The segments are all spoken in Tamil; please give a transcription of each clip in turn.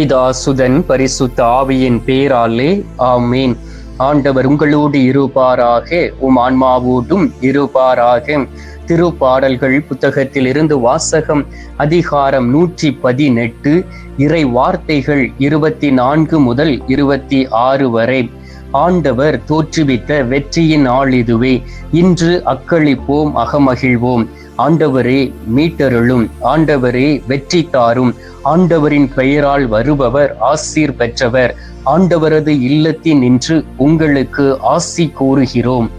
பிதாசுதன் பரிசுத்த ஆவியின் பேராலே ஆமீன். ஆண்டவர் உங்களோடு இருப்பாராக உம் ஆன்மாவோடும் இருப்பாராக. திருப்பாடல்கள் புத்தகத்தில் இருந்து வாசகம் அதிகாரம் நூற்றி பதினெட்டு இறை வார்த்தைகள் இருபத்தி நான்கு முதல் இருபத்தி ஆறு வரை. ஆண்டவர் தோற்றுவித்த வெற்றியின் நாள் இதுவே. இன்று அக்களிப்போம் அகமகிழ்வோம். ஆண்டவரே மீட்டருளும் ஆண்டவரே வெற்றி தாரும். ஆண்டவரின் பெயரால் வருபவர் ஆசீர் பெற்றவர். ஆண்டவரது இல்லத்தில் நின்று உங்களுக்கு ஆசி கூறுகிறோம்.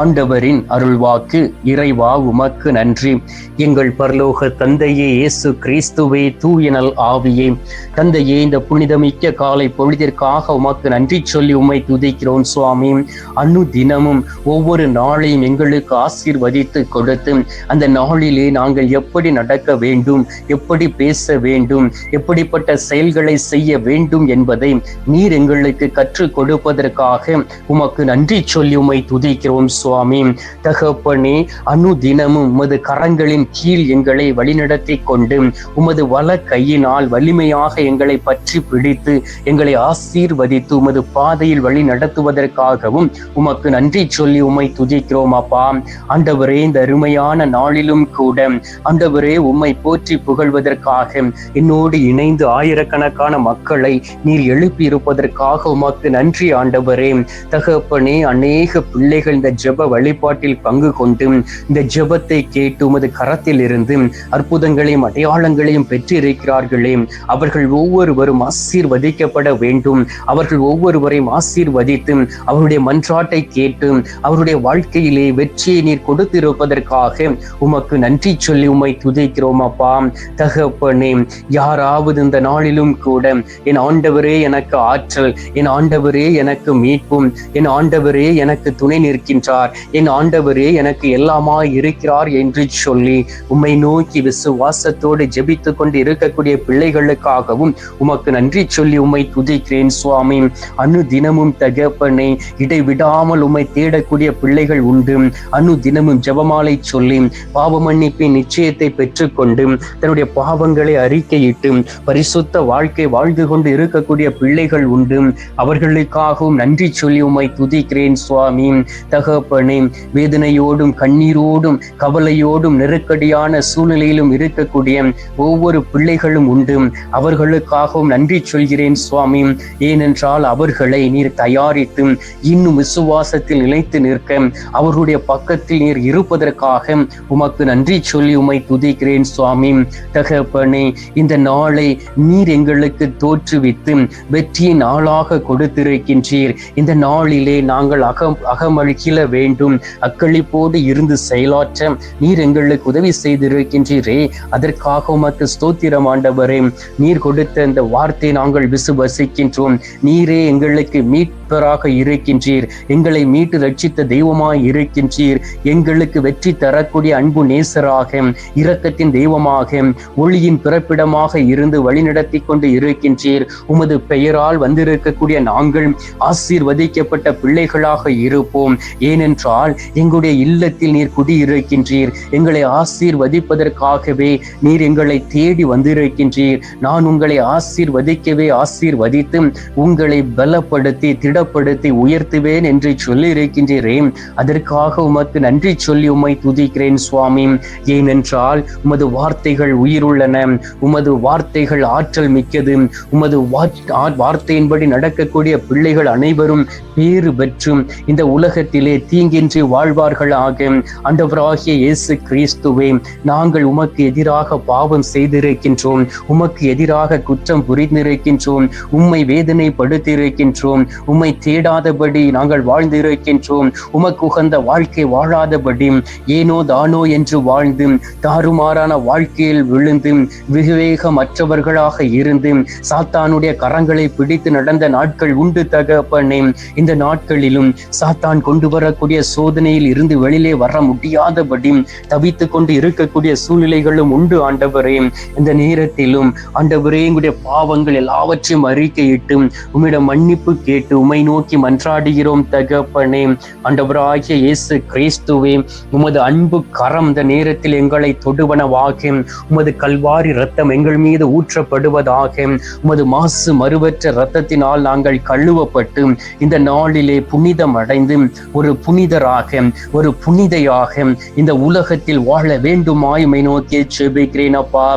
ஆண்டவரின் அருள்வாக்கு இறைவா உமக்கு நன்றி. எங்கள் பரலோக தந்தையே இயேசு கிறிஸ்துவே தூயனல் ஆவியே. தந்தையே இந்த புனிதமிக்க காலை பொழுதிற்காக உமக்கு நன்றி சொல்லி உம்மை துதிக்கிறோம் சுவாமி. அன்னு தினமும் ஒவ்வொரு நாளையும் எங்களுக்கு ஆசீர்வதித்து கொடுத்து அந்த நாளிலே நாங்கள் எப்படி நடக்க வேண்டும் எப்படி பேச வேண்டும் எப்படிப்பட்ட செயல்களை செய்ய வேண்டும் என்பதை நீர் எங்களுக்கு கற்றுக் கொடுப்பதற்காக உமக்கு நன்றி சொல்லி உம்மை துதிக்கிறோம் சுவாமி. தகப்பனே அனுதினமும் உமது கரங்களின் கீழ் எங்களை வழிநடத்தி கொண்டு உமது வல கையினால் வலிமையாக எங்களை பற்றி பிடித்து எங்களை ஆசீர்வதித்து உமது பாதையில் வழி நடத்துவதற்காகவும் உமக்கு நன்றி சொல்லி உமை துதிக்கிறோம் அப்பா. ஆண்டவரே இந்த அருமையான நாளிலும் கூட ஆண்டவரே உம்மை போற்றி புகழ்வதற்காக என்னோடு இணைந்து ஆயிரக்கணக்கான மக்களை நீர் எழுப்பி இருப்பதற்காக உமக்கு நன்றி ஆண்டவரே. தகப்பனே அநேக பிள்ளைகள் இந்த ஜெப வழிபாட்டில் பங்கு கொண்டு இந்த ஜெபத்தை கேட்டு உமது கரத்தில் இருந்து அற்புதங்களையும் அடையாளங்களையும் பெற்றிருக்கிறார்களே. அவர்கள் ஒவ்வொருவரும் ஆசீர்வதிக்கப்பட வேண்டும். அவர்கள் ஒவ்வொருவரையும் ஆசீர்வதித்து அவருடைய மன்றாட்டை கேட்டு அவருடைய வாழ்க்கையிலே வெற்றியை நீர் கொடுத்திருப்பதற்காக உமக்கு நன்றி சொல்லி உம்மை துதிக்கிறோம் அப்பா. தகப்பனே யாராவது இந்த நாளிலும் கூட என் ஆண்டவரே எனக்கு ஆற்றல் என் ஆண்டவரே எனக்கு மீட்பும் என் ஆண்டவரே எனக்கு துணை நிற்கின்றார். என் ஆண்டவரே எனக்கு எல்லாமா இருக்கிறார் என்று சொல்லி உம்மை நோக்கி விசுவாசத்தோடு ஜெபித்து கொண்டு இருக்கக்கூடிய பிள்ளைகளுக்காகவும் உமக்கு நன்றி சொல்லி உம்மை துதிக்கிறேன் சுவாமி. அனு தினமும் தகப்பனை இடைவிடாமல் உம்மை தேடக்கூடிய பிள்ளைகள் உண்டு. அனு தினமும் ஜெபமாலை சொல்லி பாவ மன்னிப்பின் நிச்சயத்தை பெற்றுக்கொண்டு தன்னுடைய பாவங்களை அறிக்கையிட்டு பரிசுத்த வாழ்க்கை வாழ்ந்து கொண்டு இருக்கக்கூடிய பிள்ளைகள் உண்டு. அவர்களுக்காகவும் நன்றி சொல்லி உம்மை துதிக்கிறேன் சுவாமி. தகப்பனே வேதனையோடும் கண்ணீரோடும் கவலையோடும் நெருக்கடியான சூழ்நிலையிலும் இருக்கக்கூடிய ஒவ்வொரு பிள்ளைகளும் உண்டு. அவர்களுக்காகவும் நன்றி சொல்கிறேன் சுவாமி. ஏனென்றால் அவர்களை நீர் தயாரித்து இன்னும் விசுவாசத்தில் நிலைத்து நிற்க அவர்களுடைய பக்கத்தில் நீர் இருப்பதற்காக உமக்கு நன்றி சொல்லி உமை துதிக்கிறேன் சுவாமி. தகப்பனே இந்த நாளை நீர் எங்களுக்கு தோற்றுவித்து வெற்றியின் நாளாக கொடுத்திருக்கின்றீர். இந்த நாளிலே நாங்கள் அகம் அகமழிக்கில வேண்டும். அக்களிப்போடு இருந்து செயலாற்ற நீர் எங்களுக்கு உதவி செய்திருக்கின்றீரே. அதற்காக உமக்கு ஸ்தோத்திரம் ஆண்டவரே. நீர் கொடுத்த இந்த வார்த்தை நாங்கள் விசுவசிக்கின்றோம். நீரே எங்களுக்கு கர்த்தராக இருக்கின்றீர். எங்களை மீட்டு ரட்சித்த தெய்வமாய் இருக்கின்றீர். எங்களுக்கு வெற்றி தரக்கூடிய அன்பு நேசராக இரக்கத்தின் தெய்வமாக ஒளியின் பிறப்பிடமாக இருந்து வழிநடத்தி கொண்டு இருக்கின்றீர். உமது பெயரால் வந்திருக்கக்கூடிய நாங்கள் ஆசீர்வதிக்கப்பட்ட பிள்ளைகளாக இருப்போம். ஏனென்றால் எங்களுடைய இல்லத்தில் நீர் குடியிருக்கின்றீர். எங்களை ஆசீர்வதிப்பதற்காகவே நீர் எங்களை தேடி வந்திருக்கின்றீர். நான் உங்களை ஆசீர்வதிக்கவே ஆசீர்வதித்து உங்களை பலப்படுத்தி திட திடப்படுத்தி உயர்த்துவேன் என்று சொல்லி இருக்கின்றேன் அதற்காக உமக்கு நன்றி சொல்லி உம்மை துதிக்கிறேன் சுவாமி. ஏனென்றால் உமது வார்த்தைகள் உயிருள்ளன. உமது வார்த்தைகள் ஆற்றல் மிக்கது. உமது வார்த்தையின்படி நடக்கக்கூடிய பிள்ளைகள் அனைவரும் பேறு பெற்றும் இந்த உலகத்திலே தீங்கின்றி வாழ்வார்களாக. அண்டவராகிய இயேசு கிறிஸ்துவே நாங்கள் உமக்கு எதிராக பாவம் செய்திருக்கின்றோம். உமக்கு எதிராக குற்றம் புரிந்திருக்கின்றோம். உம்மை வேதனைப்படுத்தியிருக்கின்றோம். உம்மை உம்மை தேடாதபடி நாங்கள் வாழ்ந்திருக்கின்றோம். உமக்கு உகந்த வாழ்க்கை வாழாதபடி ஏனோ தானோ என்று வாழ்ந்து தாறுமாறான வாழ்க்கையில் விழுந்து விவேக மற்றவர்களாக இருந்து சாத்தானுடைய கரங்களை பிடித்து நடந்த நாட்கள் உண்டு தகப்பனே. இந்த நாட்களிலும் சாத்தான் கொண்டு வரக்கூடிய சோதனையில் இருந்து வெளியிலே வர முடியாதபடி தவித்து கொண்டு இருக்கக்கூடிய சூழ்நிலைகளும் உண்டு ஆண்டவரே. இந்த நேரத்திலும் ஆண்டவரே எங்களுடைய பாவங்கள் எல்லாவற்றையும் அறிக்கையிட்டு உம்மிடம் மன்னிப்பு கேட்டு உம்மை உம்மை நோக்கி மன்றாடுகிறோம் தகப்பனே. ஆண்டவராகிய இயேசு கிறிஸ்துவே உமது அன்பு கரம் இந்த நேரத்தில் எங்களை தொடுவனவாக. உமது கல்வாரி ரத்தம் எங்கள் மீது ஊற்றப்படுவதாக. உமது மாசு மறுவற்ற ரத்தத்தினால் நாங்கள் கழுவப்பட்டு இந்த நாளிலே புனிதம் அடைந்து ஒரு புனிதராக ஒரு புனிதையாக இந்த உலகத்தில் வாழ வேண்டுமாயுமை நோக்கி செபிக்கிறேன் அப்பா.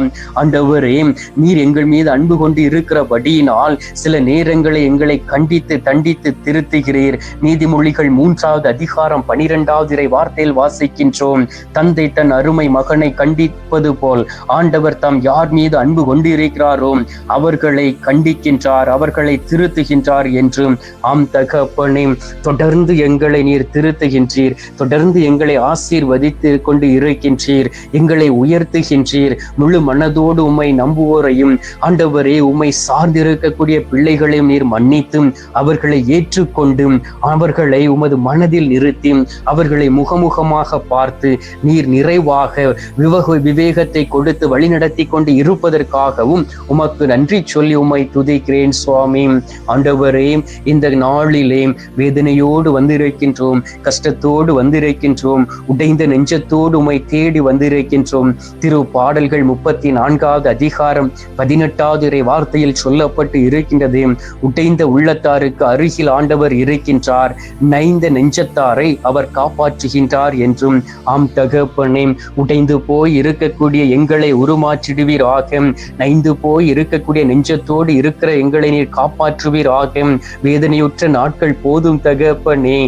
ஆண்டவரே நீர் எங்கள் மீது அன்பு கொண்டு இருக்கிறபடியினால் சில நேரங்களை எங்களை கண்டித்து தண்டி கண்டித்து திருத்துகிறீர். நீதிமொழிகள் மூன்றாவது அதிகாரம் பனிரெண்டாவது இறை வார்த்தையில் வாசிக்கின்றோம். தந்தை தன் அருமை மகனை கண்டிப்பது போல் ஆண்டவர் தாம் யார் மீது அன்பு கொண்டிருக்கிறாரோ அவர்களை கண்டிக்கின்றார் அவர்களை திருத்துகின்றார் என்று. ஆம் தகப்பனே தொடர்ந்து எங்களை நீர் திருத்துகின்றீர் தொடர்ந்து எங்களை ஆசீர்வதித்து கொண்டு இருக்கின்றீர் எங்களை உயர்த்துகின்றீர். முழு மனதோடு உம்மை நம்புவோரையும் ஆண்டவரே உம்மை சார்ந்திருக்கக்கூடிய பிள்ளைகளையும் நீர் மன்னித்தும் அவர்களை ஏற்றுக்கொண்டும் அவர்களை உமது மனதில் நிறுத்தி அவர்களை முகமுகமாக பார்த்து நீர் நிறைவாக விவக விவேகத்தை கொடுத்து வழிநடத்தி கொண்டு இருப்பதற்காகவும் உமக்கு நன்றி சொல்லி உமை துதிக்கிறேன் சுவாமி. ஆண்டவரே இந்த நாளிலே வேதனையோடு வந்திருக்கின்றோம் கஷ்டத்தோடு வந்திருக்கின்றோம் உடைந்த நெஞ்சத்தோடு உமை தேடி வந்திருக்கின்றோம். திரு பாடல்கள் முப்பத்தி நான்காவது அதிகாரம் பதினெட்டாவது இறை வார்த்தையில் சொல்லப்பட்டு இருக்கின்றது. உடைந்த உள்ளத்தாருக்கு அரு அருகில் ஆண்டவர் இருக்கின்றார். நைந்த நெஞ்சத்தாரை அவர் காப்பாற்றுகின்றார் என்றும் ஆம் தகப்பனே உடைந்து போய் இருக்கக்கூடிய எங்களை உருமாற்றிடுவீர் ஆகும் நைந்து போய் இருக்கக்கூடிய நெஞ்சத்தோடு இருக்கிற எங்களை நீர் காப்பாற்றுவீர் ஆகும் வேதனையுற்ற நாட்கள் போதும் தகப்பனே.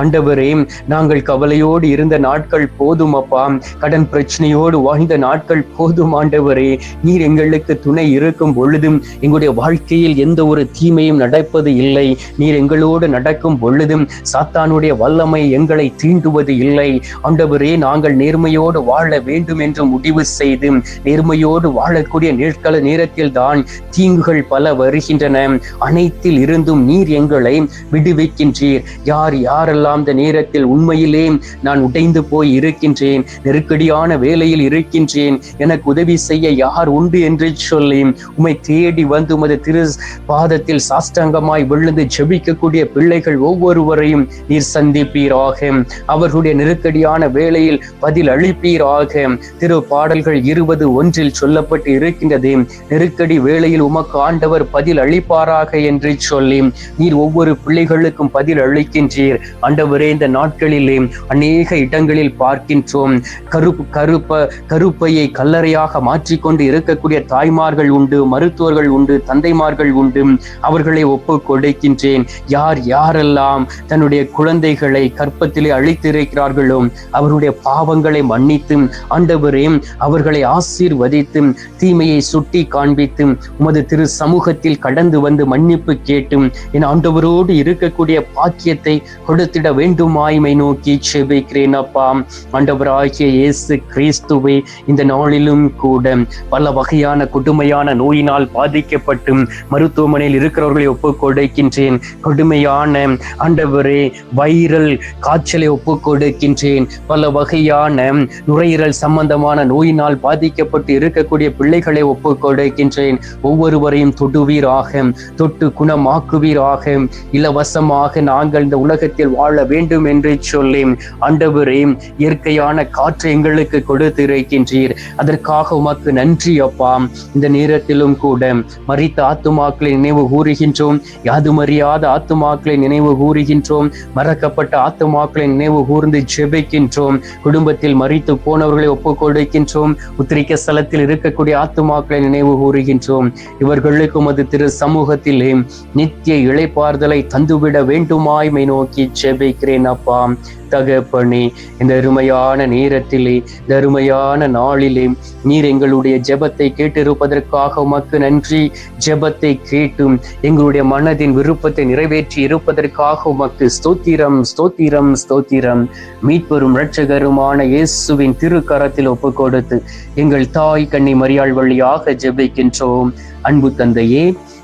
ஆண்டவரே நாங்கள் கவலையோடு இருந்த நாட்கள் போதும் அப்பா. கடன் பிரச்சனையோடு வாழ்ந்த நாட்கள் போதும் ஆண்டவரே. நீர் எங்களுக்கு துணை இருக்கும் பொழுதும் எங்களுடைய வாழ்க்கையில் எந்த ஒரு தீமையும் நடப்பது இல்லை. நீர் எங்களோடு நடக்கும் பொழுதும் சாத்தானுடைய வல்லமை எங்களை தீண்டுவது இல்லை. ஆண்டவரே நாங்கள் நேர்மையோடு வாழ வேண்டும் என்று முடிவு செய்து நேர்மையோடு வாழக்கூடிய நேர்கால நேரத்தில் தான் தீங்குகள் பல வருகின்றன. அனைத்தில் இருந்தும் நீர் எங்களை விடுவிக்கின்றீர். யார் யாரெல்லாம் இந்த நேரத்தில் உண்மையிலே நான் உடைந்து போய் இருக்கின்றேன் நெருக்கடியான வேலையில் இருக்கின்றேன் எனக்கு உதவி செய்ய யார் உண்டு என்று சொல்லி உம்மை தேடி வந்து உமது திரு பாதத்தில் சாஷ்டாங்கமாய் விழுந்து ஜெபிக்கக்கூடிய பிள்ளைகள் ஒவ்வொருவரையும் நீர் சந்திப்பீராக. அவர்களுடைய நெருக்கடியான வேளையில் பதில் அளிப்பீராக. திரு பாடல்கள் இருபது ஒன்றில் சொல்லப்பட்டு இருக்கின்றது. நெருக்கடி வேளையில் உமக்கு ஆண்டவர் பதில் அளிப்பாராக என்று சொல்லி நீர் ஒவ்வொரு பிள்ளைகளுக்கும் பதில் அளிக்கின்றீர். ஆண்டவரே இந்த நாட்களிலே அநேக இடங்களில் பார்க்கின்றோம். கருப்பு கருப்ப கருப்பையை கல்லறையாக மாற்றிக்கொண்டு இருக்கக்கூடிய தாய்மார்கள் உண்டு மருத்துவர்கள் உண்டு தந்தைமார்கள் உண்டு. அவர்களை ஒப்பு கொடுக்கின்றேன். யார் யாரெல்லாம் தன்னுடைய குழந்தைகளை கற்பத்திலே அழித்திருக்கிறார்களோ அவருடைய பாவங்களை மன்னித்தும் ஆண்டவரே அவர்களை ஆசீர்வதித்தும் தீமையை சுட்டி காண்பித்தும் உமது திரு சமூகத்தில் கடந்து வந்து மன்னிப்பு கேட்டும். என் ஆண்டவரோடு இருக்கக்கூடிய பாக்கியத்தை கொடுத்திட வேண்டுமாய்மை நோக்கி செபிக்கிறேன் அப்பா. ஆண்டவராகிய இயேசு கிறிஸ்துவை இந்த நாளிலும் கூட பல வகையான கொடுமையான நோயினால் பாதிக்கப்பட்டும் மருத்துவமனையில் இருக்கிறவர்களை ஒப்புக் கொடுக்கின்றேன் கடுமையான ஆண்டவரே வைரல் காய்ச்சலை ஒப்பு கொடுக்கின்றேன் பல வகையான நுரையீரல் சம்பந்தமான நோயினால் பாதிக்கப்பட்டு இருக்கக்கூடிய பிள்ளைகளை ஒப்பு கொடுக்கின்றேன் ஒவ்வொருவரையும் தொடுவீராக தொட்டு குணமாக்குவீராக. இலவசமாக நாங்கள் இந்த உலகத்தில் வாழ வேண்டும் என்று சொல்லி ஆண்டவரே இயற்கையான காற்றை எங்களுக்கு கொடுத்திருக்கின்றீர். அதற்காக உமக்கு நன்றி அப்பா. இந்த நேரத்திலும் கூட மறித்த ஆத்துமாக்களை நினைவு கூறுகின்றோம். யாதுமறியாத ஆத்துமாக்களை நினைவு கூறுகின்றோம். மறக்கப்பட்ட ஆத்துமாக்களை நினைவு கூர்ந்து ஜெபிக்கின்றோம். குடும்பத்தில் மறித்து போனவர்களை ஒப்புக் கொடுக்கின்றோம் உத்திரிக்க ஸ்தலத்தில் இருக்கக்கூடிய ஆத்துமாக்களை நினைவு கூறுகின்றோம். இவர்களுக்கும் அது திரு சமூகத்திலே நித்திய இழைப்பார்தலை தந்துவிட வேண்டுமாய்மை நோக்கி ஜெபிக்கிறேன் அப்பா. தகப்பனே இந்த அருமையான நேரத்திலே இந்த அருமையான நாளிலே நீர் எங்களுடைய ஜெபத்தை கேட்டிருப்பதற்காக உமக்கு நன்றி. ஜெபத்தை கேட்டும் எங்களுடைய மனதின் விருப்பத்தை நிறைவேற்றி இருப்பதற்காக உமக்கு ஸ்தோத்திரம் ஸ்தோத்திரம் ஸ்தோத்திரம். மீட்பெரும் இரட்சகருமான இயேசுவின் திருக்கரத்தில் ஒப்பு கொடுத்து எங்கள் தாய் கண்ணி மரியாள் வழியாக ஜெபிக்கின்றோம். அன்பு தந்தையே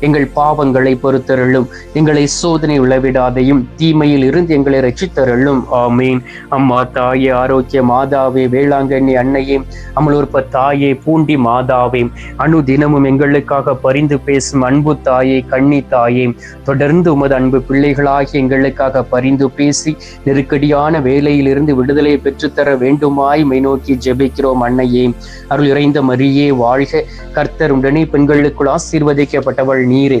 எங்கள் பாவங்களை பொறுத்தருளும். எங்களை சோதனை உளவிடாதையும் தீமையில் இருந்து எங்களை ரட்சித்தருளும். ஆமீன். அம்மா தாயே ஆரோக்கிய மாதாவே வேளாங்கண்ணி அன்னையே அமலூர்ப்ப தாயே பூண்டி மாதாவே அணு தினமும் எங்களுக்காக பரிந்து பேசும் அன்பு தாயே கண்ணி தாயே தொடர்ந்து உமது அன்பு பிள்ளைகளாகி எங்களுக்காக பரிந்து பேசி நெருக்கடியான வேலையிலிருந்து விடுதலை பெற்றுத்தர வேண்டுமாய் மை நோக்கி ஜெபிக்கிறோம் அன்னையே. அருள் இறைந்த மரியே வாழ்க. கர்த்தர் உடனே பெண்களுக்குள் ஆசீர்வதிக்கப்பட்டவள் நீரே.